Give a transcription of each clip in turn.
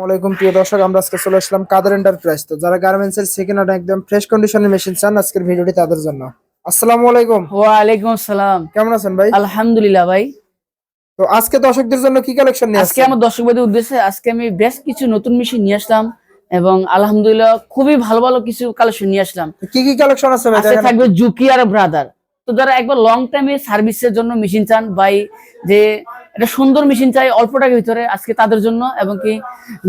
আসসালামাইকুম প্রিয় দর্শক আমরা আজকে চলে আসলাম কাদের এন্টারপ্রাইজ তো। যারা গার্মেন্টস এর সেকেন্ড হ্যান্ড একদম ফ্রেশ কন্ডিশনের মেশিন চান আজকের ভিডিওটি তাদের জন্য। আসসালামু আলাইকুম আসসালাম। কেমন আছেন ভাই? আলহামদুলিল্লাহ ভাই। তো আজকে দর্শকদের জন্য কি কালেকশন নিয়ে আজকে আমার দর্শকবাদের উদ্দেশ্যে আজকে আমি বেশ কিছু নতুন মেশিন নিয়ে আসলাম এবং আলহামদুলিল্লাহ খুবই ভালো ভালো কিছু কালেকশন নিয়ে আসলাম। কি কি কালেকশন আছে ভাই? থাকবে জুকি আর ব্রাদার। তো যারা একবার লং টাইমে সার্ভিসের জন্য মেশিন চান বাই যে একটা সুন্দর মেশিন চাই অল্প টাকার ভিতরে আজকে তাদের জন্য এবং কি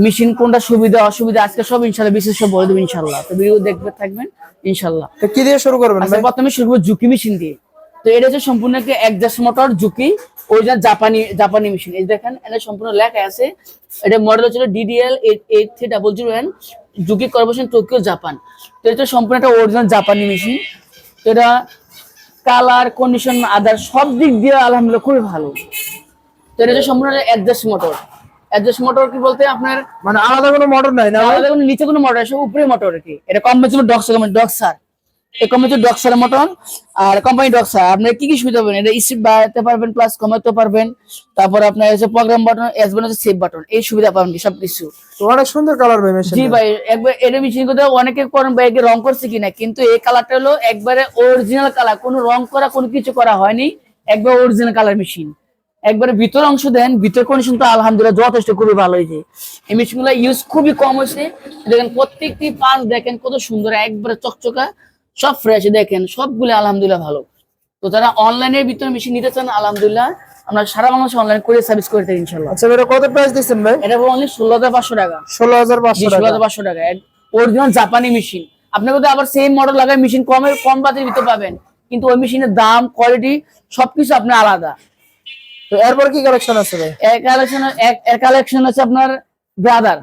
মেশিন কোনটা সুবিধা অসুবিধা আজকে সব ইনশাল্লাহ বিশেষ সব বলে দেবো ইনশাল্লাহ। তো ভিডিও দেখবে থাকবেন ইনশাল্লাহ। তো কি দিয়ে শুরু করবেন প্রথমে শুরু করব ঝুঁকি মেশিন দিয়ে। তো এটা হচ্ছে সম্পূর্ণ একটা একজাস্ট মোটর জুকি ওইটা জাপানি জাপানি মেশিন এই দেখেন এটা সম্পূর্ণ লেখা আছে। এটা মডেল হচ্ছিল DDL eight three double zero N Juki corporation Tokyo Japan তো এটা সম্পূর্ণ একটা অরিজিনাল জাপানি মেশিন তো এটা কালার কন্ডিশন আদার সব দিক দিয়ে আলহামদুলিল্লাহ খুবই ভালো। এটা হচ্ছে সম্পূর্ণ অ্যাডজাস্ট মোটর। অ্যাডজাস্ট মোটর কি বলতে আপনার মানে আলাদা কোনো মডেল নাই না আলাদা কোনো নিচে কোনো মোটর আছে উপরে মোটর কি। এটা কোম্পানি ছিল ডক্সার এই কোম্পানি ছিল ডক্সার মোটর আর কোম্পানি ডক্সার আপনার কি কি সুবিধা পাবেন? এটা স্পিড বাড়াতে পারবেন প্লাস কমাতে পারবেন। তারপর আপনার হচ্ছে program button S button save button এই সুবিধা পাবেন কি সব কিছু তো অনেক সুন্দর কালার ভাই মেশিন জি ভাই একবার এটা মেশিন করতে অনেকে করেন ভাই রং করছে কিনা কিন্তু এই কালারটা হলো একবারে অরিজিনাল কালার কোনো রং করা কোনো কিছু করা হয়নি একবার অরিজিনাল কালার মেশিন একবারে ভিতর অংশ দেন ভিতর কন্ডিশন তো আলহামদুলিল্লাহ যথেষ্ট খুবই ভালো হয়েছে এই মেশিনগুলো ইউজ খুবই কম হয়েছে। দেখেন প্রত্যেকটি পাঁচ দেখেন কত সুন্দর একবারে চকচকা সব ফ্রেশ দেখেন সবগুলো আলহামদুলিল্লাহ ভালো। তো যারা অনলাইনের ভিতরে মেশিন নিতে চান আলহামদুলিল্লাহ আমরা সারা বাংলাদেশে অনলাইন করে সার্ভিস করে থাকি ইনশাল্লাহ আচ্ছা এটা কত প্রাইস দিচ্ছেন ভাই? এটা অনলি ষোলো হাজার পাঁচশো টাকা। ষোলো হাজার পাঁচশো ষোলো টাকা। হাজার পাঁচশো টাকা। অরিজিনাল জাপানি মেশিন আপনি কিন্তু আবার সেম মডেল লাগায় মেশিন কমের কম বাজেট দিতে পাবেন। কিন্তু ওই মেশিনের দাম কোয়ালিটি সবকিছু আপনার আলাদা। তো এরপর কি কালেকশন আছে ভাই? এর কালেকশন এর কালেকশন আছে আপনার ব্রাদার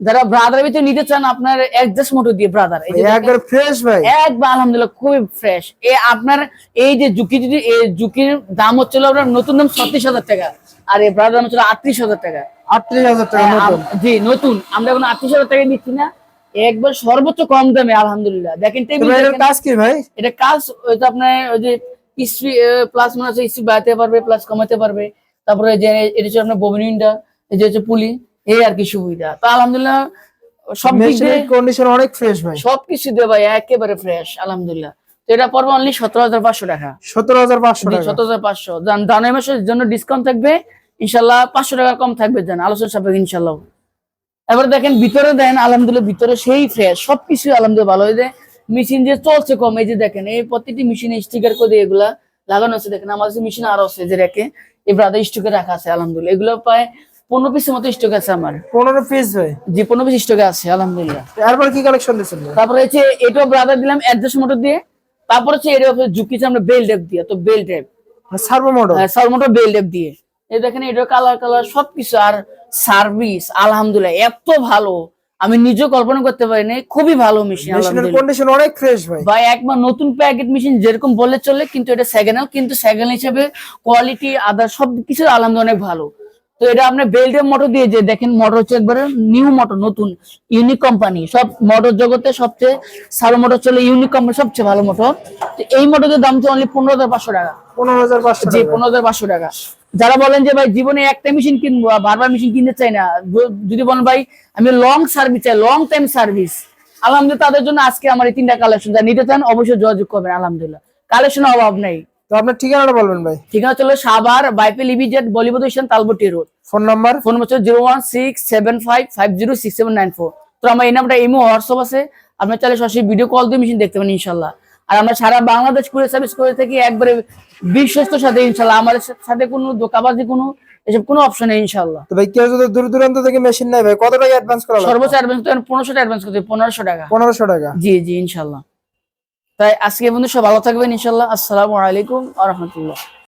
যারা ব্রাদার ভিতরে নিতে চান আপনার অ্যাডজাস্ট মোটর দিয়ে ব্রাদার এই যে একবার ফ্রেশ ভাই। একবার আলহামদুলিল্লাহ খুবই ফ্রেশ এ আপনার এই যে জুকি যদি এই জুকির দাম হচ্ছিল আপনার নতুন দাম ছত্রিশ হাজার টাকা আর এই ব্রাদার দাম হচ্ছিল আটত্রিশ হাজার টাকা। আটত্রিশ হাজার টাকা হ্যাঁ, নতুন। জি নতুন। আমরা এখন আটত্রিশ হাজার টাকা দিচ্ছি না। একবার সর্বোচ্চ কম দামে আলহামদুলিল্লাহ। দেখেন টেবিল কাজ কি ভাই? এটা কাজ ওই তো আপনার ওই যে ইস্ত্রি প্লাস মানে ইস্ত্রি বাড়াতে পারবে প্লাস কমাতে পারবে। তারপরে যে এটা হচ্ছে আপনার এই যে হচ্ছে পুলি এই আর কি সুবিধা। তো আলহামদুলিল্লাহ সব কন্ডিশন অনেক ফ্রেশ ভাই। সবকিছু দিয়ে ভাই একেবারে ফ্রেশ আলহামদুলিল্লাহ। তো এটা পড়বে অনলি সতেরো হাজার পাঁচশো টাকা। সতেরো হাজার পাঁচশো সতেরো হাজার পাঁচশো। জানুয়ারি মাসের জন্য ডিসকাউন্ট থাকবে ইনশাল্লাহ পাঁচশো টাকা কম থাকবে জান আলোচনা সাপেক্ষে ইনশাল্লাহ এবার দেখেন ভিতরে দেন আলহামদুলিল্লাহ ভিতরে সেই ফ্রেশ সবকিছু আলহামদুলিল্লাহ ভালো হয়ে যায়। মেশিন যে চলছে কম এই যে দেখেন এই প্রতিটি মেশিনে স্টিকার করে এগুলা লাগানো আছে। দেখেন আমাদের মেশিন আরও আছে যে রেখে এই ব্রাদার স্টকে রাখা আছে আলহামদুলিল্লাহ। এগুলো প্রায় পনেরো পিসের মতো স্টক আছে আমার। পনেরো পিস যে পনেরো পিস স্টকে আছে আলহামদুলিল্লাহ। এরপর কি কালেকশন দিচ্ছেন তারপরে হচ্ছে এটাও ব্রাদার দিলাম অ্যাডজাস্ট মোটর দিয়ে। তারপর হচ্ছে এটা ঝুঁকিছে আমরা বেল ডেপ দিয়ে তো বেল ডেপ সার্ভো মডেল সালমোটো বেল ডেপ দিয়ে। এই দেখেন এটা কালার কালার সবকিছু আর সার্ভিস আলহামদুলিল্লাহ এত ভালো। আমি নিজে কল্পনা করতে পারিনি। খুবই ভালো মেশিন মেশিনের কন্ডিশন অনেক ফ্রেশ ভাই। ভাই একবার নতুন প্যাকেট মেশিন যেরকম বলে চলে কিন্তু এটা সেকেন্ড হ্যান্ড কিন্তু সেকেন্ড হিসেবে কোয়ালিটি আদার সব কিছু আলহামদুলিল্লাহ অনেক ভালো। তো এটা আপনি বেল্টের মোটর দিয়ে যে দেখেন মোটর হচ্ছে একবারে নিউ মোটর নতুন ইউনিক কোম্পানি সব মোটর জগতে সবচেয়ে সারো মোটর চলে ইউনিক কোম্পানি সবচেয়ে ভালো মোটর তো এই মোটরের দাম তো অনলি পনেরো হাজার পাঁচশো টাকা। পনেরো হাজার পাঁচশো জি পনেরো হাজার পাঁচশো টাকা। যারা বলেন যে ভাই জীবনে একটা মেশিন কিনবো বারবার মেশিন কিনতে চাই না। যদি বলেন ভাই আমি লং সার্ভিস চাই লং টাইম সার্ভিস আলহামদুলিল্লাহ তাদের জন্য আজকে আমার এই তিনটা কালেকশন যা নিতে চান অবশ্যই যোগাযোগ করবেন আলহামদুলিল্লাহ। কালেকশন অভাব নেই। তো আপনার ঠিকানাটা বলবেন ভাই? ঠিকানা চলো সাভার বাইপেল ইবিজেট বলিউড স্টেশন তালবটি রোড। Phone number? ফোন হচ্ছে zero one six seven five five zero six seven nine four তো আমার এই নামটা ইমো হোয়াটসঅ্যাপ আছে। আপনার চাইলে সরাসরি ভিডিও কল দিয়ে মেশিন দেখতে পারেন ইনশাল্লাহ আর আমরা সারা বাংলাদেশ করে সার্ভিস করে থাকি একবারে বিশ্বস্ত সাথে ইনশাল্লাহ। আমাদের সাথে কোনো ধোকাবাজি কোনো এসব কোনো অপশন নেই ইনশাল্লাহ। তো ভাই কেউ যদি দূর দূরান্ত থেকে মেশিন নেয় ভাই কত টাকা অ্যাডভান্স করা সর্বোচ্চ অ্যাডভান্স করতে পনেরোশো অ্যাডভান্স করতে পনেরোশো টাকা। পনেরোশো টাকা? জি জি ইনশাল্লাহ। তাই আজকে বন্ধু সব ভালো থাকবেন ইনশাল্লাহ। আসসালামু আলাইকুম আ রহমতুল্লাহ।